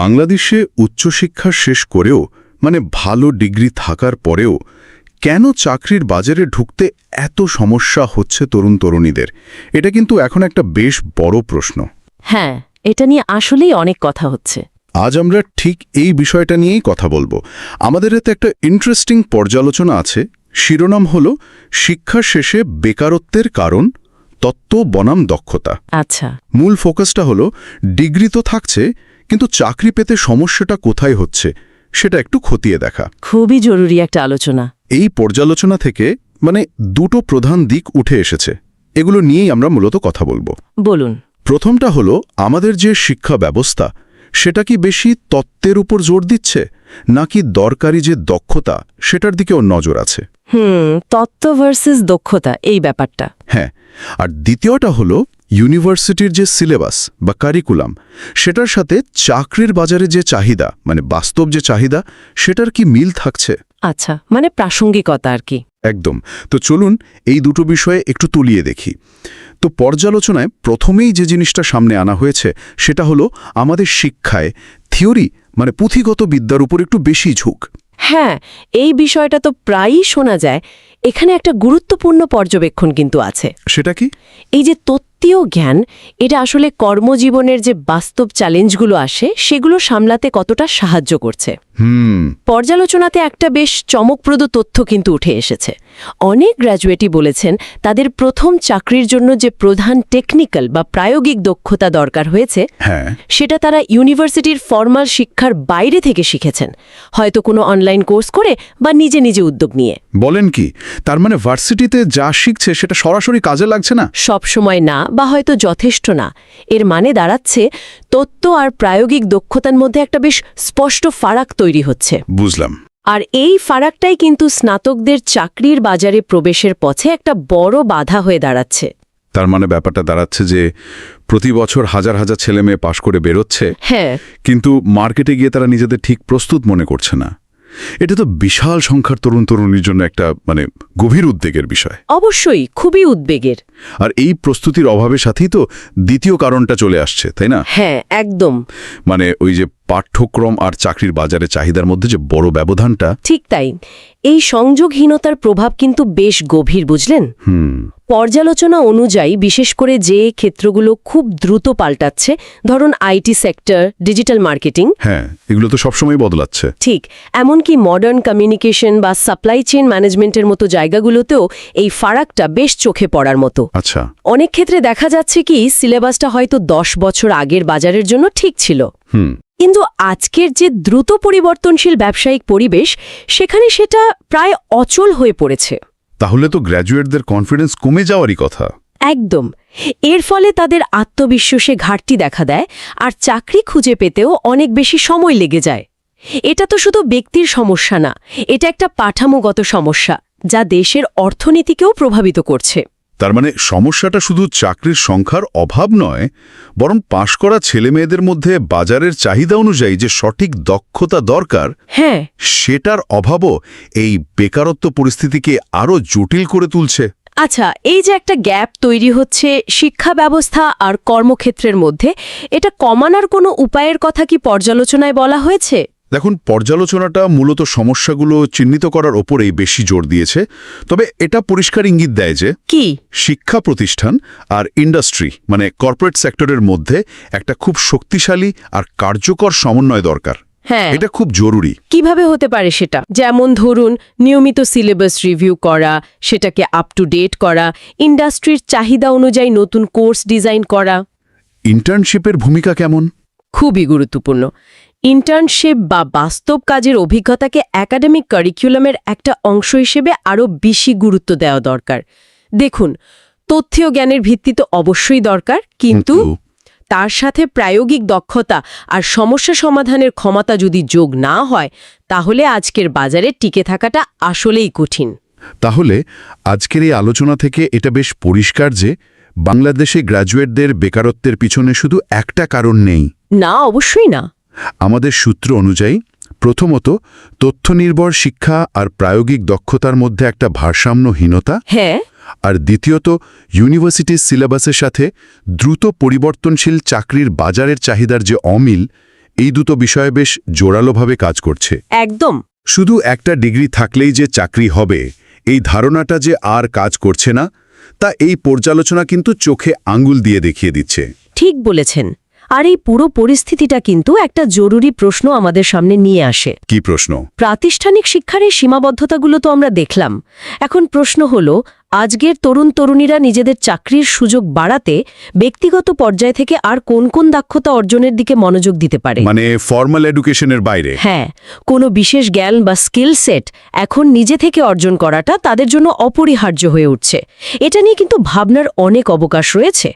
বাংলাদেশে উচ্চশিক্ষা শেষ করেও মানে ভালো ডিগ্রি থাকার পরেও কেন চাকরির বাজারে ঢুকতে এত সমস্যা হচ্ছে তরুণ তরুণীদের? এটা কিন্তু এখন একটা বেশ বড় প্রশ্ন। হ্যাঁ এটা নিয়ে আসলেই অনেক কথা হচ্ছে। আজ আমরা ঠিক এই বিষয়টা নিয়েই কথা বলব। আমাদের এতে একটা ইন্টারেস্টিং পর্যালোচনা আছে। শিরোনাম হল শিক্ষা শেষে বেকারত্বের কারণ তত্ত্ব বনাম দক্ষতা। আচ্ছা। মূল ফোকাসটা হলো ডিগ্রি তো থাকছে কিন্তু চাকরি পেতে সমস্যাটা কোথায় হচ্ছে সেটা একটু খতিয়ে দেখা। খুবই জরুরি একটা আলোচনা। এই পর্যালোচনা থেকে মানে দুটো প্রধান দিক উঠে এসেছে। এগুলো নিয়েই আমরা মূলত কথা বলব। বলুন। প্রথমটা হলো আমাদের যে শিক্ষা ব্যবস্থা সেটা কি বেশি তত্ত্বের উপর জোর দিচ্ছে নাকি দরকারি যে দক্ষতা সেটার দিকেও নজর আছে? হুম তত্ত্ব ভার্সেস দক্ষতা এই ব্যাপারটা। হ্যাঁ আর দ্বিতীয়টা হলো ইউনিভার্সিটির যে সিলেবাস বা কারিকুলাম সেটার সাথে চাকরির বাজারে যে চাহিদা মানে বাস্তব যে চাহিদা সেটার কি মিল থাকছে? আচ্ছা মানে প্রাসঙ্গিকতা আর কি। একদম। তো চলুন এই দুটো বিষয়ে একটু তুলিয়ে দেখি। তো পর্যালোচনায় প্রথমেই যে জিনিসটা সামনে আনা হয়েছে সেটা হলো আমাদের শিক্ষায় থিওরি মানে পুঁথিগত বিদ্যার উপর একটু বেশি ঝুঁক। হ্যাঁ এই বিষয়টা তো প্রায়ই শোনা যায়। এখানে একটা গুরুত্বপূর্ণ পর্যবেক্ষণ কিন্তু আছে। সেটা কি? এই যে তত্ত্বীয় জ্ঞান এটা আসলে কর্মজীবনের যে বাস্তব চ্যালেঞ্জগুলো আসে সেগুলো সামলাতে কতটা সাহায্য করছে। পর্যালোচনাতে একটা বেশ চমকপ্রদ তথ্য কিন্তু উঠে এসেছে। অনেক গ্র্যাজুয়েটই বলেছেন তাদের প্রথম চাকরির জন্য যে প্রধান টেকনিক্যাল বা প্রায়োগিক দক্ষতা দরকার হয়েছে হ্যাঁ। সেটা তারা ইউনিভার্সিটির ফর্মাল শিক্ষার বাইরে থেকে শিখেছেন। হয়তো কোনো অনলাইন কোর্স করে বা নিজে নিজে উদ্যোগ নিয়ে। বলেন কি তার মানে ভার্সিটিতে যা শিখছে সেটা সরাসরি কাজে লাগছে না? সব সময় না বা হয়তো যথেষ্ট না। এর মানে দাঁড়াচ্ছে তত্ত্ব আর প্রায়োগিক দক্ষতার মধ্যে একটা বেশ স্পষ্ট ফারাক তৈরি হচ্ছে। বুঝলাম। আর এই ফারাকটাই কিন্তু স্নাতকদের চাকরির বাজারে প্রবেশের পথে একটা বড় বাধা হয়ে দাঁড়াচ্ছে। তার মানে ব্যাপারটা দাঁড়াচ্ছে যে প্রতি বছর হাজার হাজার ছেলে মেয়ে পাশ করে বেরোচ্ছে হ্যাঁ। কিন্তু মার্কেটে গিয়ে তারা নিজেদের ঠিক প্রস্তুত মনে করছে না। এটা তো বিশাল সংখ্যার তরুণ তরুণীর জন্য একটা মানে গভীর উদ্বেগের বিষয়। অবশ্যই খুবই উদ্বেগের। আর এই প্রস্তুতির অভাবের সাথেই তো দ্বিতীয় কারণটা চলে আসছে তাই না? হ্যাঁ একদম। মানে ওই যে পাঠ্যক্রম আর চাকরির বাজারে চাহিদার মধ্যে যে বড় ব্যবধানটা। ঠিক তাই। এই সংযোগহীনতার প্রভাব কিন্তু বেশ গভীর বুঝলেন? হুম। পর্যালোচনা অনুযায়ী বিশেষ করে যে ক্ষেত্রগুলো খুব দ্রুত পাল্টাচ্ছে ধরুন আইটি সেক্টর ডিজিটাল মার্কেটিং। হ্যাঁ এগুলো তো সবসময় বদলাচ্ছে। ঠিক এমনকি মডার্ন কমিউনিকেশন বা সাপ্লাই চেইন ম্যানেজমেন্টের মতো জায়গাগুলোতেও এই ফারাকটা বেশ চোখে পড়ার মতো। আচ্ছা। অনেক ক্ষেত্রে দেখা যাচ্ছে কি সিলেবাসটা হয়তো দশ বছর আগের বাজারের জন্য ঠিক ছিল। হুম। কিন্তু আজকের যে দ্রুত পরিবর্তনশীল ব্যবসায়িক পরিবেশ সেখানে সেটা প্রায় অচল হয়ে পড়েছে। তাহলে তো গ্র্যাজুয়েটদের কনফিডেন্স কমে যাওয়ারই কথা। একদম। এর ফলে তাদের আত্মবিশ্বাসে ঘাটতি দেখা দেয় আর চাকরি খুঁজে পেতেও অনেক বেশি সময় লেগে যায়। এটা তো শুধু ব্যক্তির সমস্যা না, এটা একটা পাঠামোগত সমস্যা, যা দেশের অর্থনীতিকেও প্রভাবিত করছে। তার মানে সমস্যাটা শুধু চাকরির সংখ্যার অভাব নয় বরং পাশ করা ছেলেমেয়েদের মধ্যে বাজারের চাহিদা অনুযায়ী যে সঠিক দক্ষতা দরকার হ্যাঁ। সেটার অভাবও এই বেকারত্ব পরিস্থিতিকে আরও জটিল করে তুলছে। আচ্ছা এই যে একটা গ্যাপ তৈরি হচ্ছে শিক্ষা ব্যবস্থা আর কর্মক্ষেত্রের মধ্যে এটা কমানোর কোনো উপায়ের কথা কি পর্যালোচনায় বলা হয়েছে? দেখুন পর্যালোচনাটা মূলত সমস্যাগুলো চিহ্নিত করার ওপরেই বেশি জোর দিয়েছে। তবে এটা পরিষ্কার ইঙ্গিত দেয় যে কি? শিক্ষা প্রতিষ্ঠান আর ইন্ডাস্ট্রি মানে কর্পোরেট সেক্টরের মধ্যে একটা খুব শক্তিশালী আর কার্যকর সমন্বয় দরকার। হ্যাঁ। এটা খুব জরুরি। কীভাবে হতে পারে সেটা? যেমন ধরুন নিয়মিত সিলেবাস রিভিউ করা সেটাকে আপ টু ডেট করা ইন্ডাস্ট্রির চাহিদা অনুযায়ী নতুন কোর্স ডিজাইন করা। ইন্টার্নশিপের ভূমিকা কেমন? খুবই গুরুত্বপূর্ণ। ইন্টার্নশিপ বা বাস্তব কাজের অভিজ্ঞতাকে একাডেমিক কারিকুলামের একটা অংশ হিসেবে আরও বেশি গুরুত্ব দেওয়া দরকার। দেখুন তথ্যীয় জ্ঞানের ভিত্তি তো অবশ্যই দরকার কিন্তু তার সাথে প্রায়োগিক দক্ষতা আর সমস্যা সমাধানের ক্ষমতা যদি যোগ না হয় তাহলে আজকের বাজারে টিকে থাকাটা আসলেই কঠিন। তাহলে আজকের এই আলোচনা থেকে এটা বেশ পরিষ্কার যে বাংলাদেশে গ্র্যাজুয়েটদের বেকারত্বের পিছনে শুধু একটা কারণ নেই। না অবশ্যই না। আমাদের সূত্র অনুযায়ী প্রথমত তথ্য নির্ভর শিক্ষা আর প্রায়োগিক দক্ষতার মধ্যে একটা ভারসাম্যহীনতা। হ্যাঁ। আর দ্বিতীয়ত ইউনিভার্সিটির সিলেবাসের সাথে দ্রুত পরিবর্তনশীল চাকরির বাজারের চাহিদার যে অমিল এই দুটো বিষয়ে বেশ জোরালোভাবে কাজ করছে। একদম। শুধু একটা ডিগ্রি থাকলেই যে চাকরি হবে এই ধারণাটা যে আর কাজ করছে না তা এই পর্যালোচনা কিন্তু চোখে আঙ্গুল দিয়ে দেখিয়ে দিচ্ছে। ঠিক বলেছেন। আর এই পুরো পরিস্থিতিটা কিন্তু একটা জরুরি প্রশ্ন আমাদের সামনে নিয়ে আসে। কি প্রশ্ন? প্রাতিষ্ঠানিক শিক্ষার এই সীমাবদ্ধতাগুলো তো আমরা দেখলাম। এখন প্রশ্ন হল আজকের তরুণ তরুণীরা নিজেদের চাকরির সুযোগ বাড়াতে ব্যক্তিগত পর্যায় থেকে আর কোন কোন দক্ষতা অর্জনের দিকে মনোযোগ দিতে পারে? মানে ফর্মাল এডুকেশনের বাইরে? হ্যাঁ কোনো বিশেষ জ্ঞান বা স্কিল সেট এখন নিজে থেকে অর্জন করাটা তাদের জন্য অপরিহার্য হয়ে উঠছে। এটা নিয়ে কিন্তু ভাবনার অনেক অবকাশ রয়েছে।